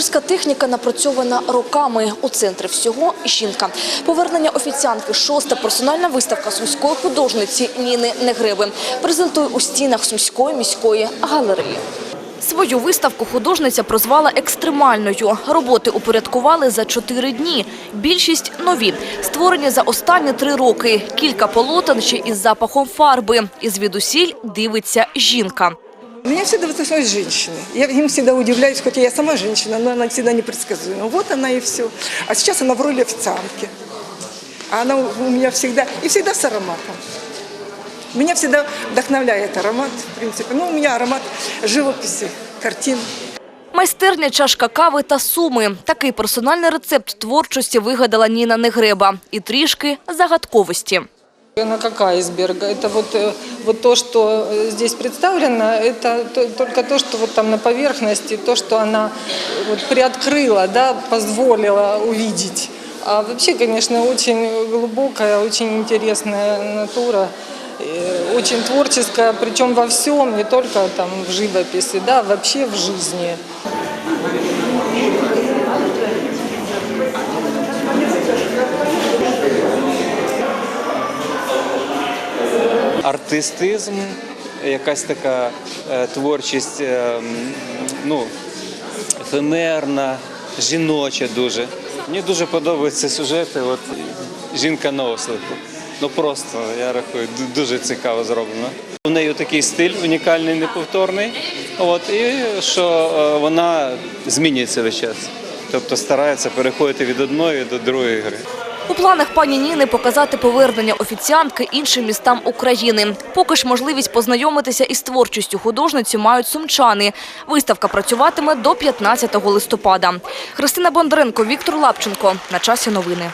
Кондитерська техніка напрацьована роками. У центрі всього жінка. Повернення офіціантки – шоста персональна виставка сумської художниці Ніни Негриби. Презентує у стінах Сумської міської галереї. Свою виставку художниця прозвала екстремальною. Роботи упорядкували за чотири дні. Більшість нові, створені за останні три роки. Кілька полотен ще із запахом фарби. І звідусіль дивиться жінка. Меня всегда восхищают женщины. Я им всегда удивляюсь, хотя я сама женщина, но она всегда непредсказуема. Вот она и все. А сейчас она в роли официантки. А она у меня всегда, и всегда с ароматом. Меня всегда вдохновляет аромат, в принципе. Ну, у меня аромат живописи, картин. Майстерня, чашка кави та суми. Такий персональний рецепт творчості вигадала Ніна Негреба. І трішки загадковості. Она как айсберг. Это вот, э, вот то, что э, здесь представлено, это то- только то, что вот там на поверхности, то, что она вот приоткрыла, да, позволила увидеть. А вообще, конечно, очень глубокая, очень интересная натура, э, очень творческая, причем во всем, не только там в живописи, да, вообще в жизни. Артистизм, якась така е, творчість, е, ну, ефемерна, жіноча дуже. Мені дуже подобаються сюжети. От жінка на ослику. Ну просто я рахую, дуже цікаво зроблено. У неї такий стиль унікальний, неповторний. От і що е, вона змінюється весь час. Тобто старається переходити від одної до другої гри. У планах пані Ніни показати повернення офіціантки іншим містам України. Поки ж можливість познайомитися із творчістю художниці мають сумчани. Виставка працюватиме до 15 листопада. Христина Бондаренко, Віктор Лапченко. На часі новини.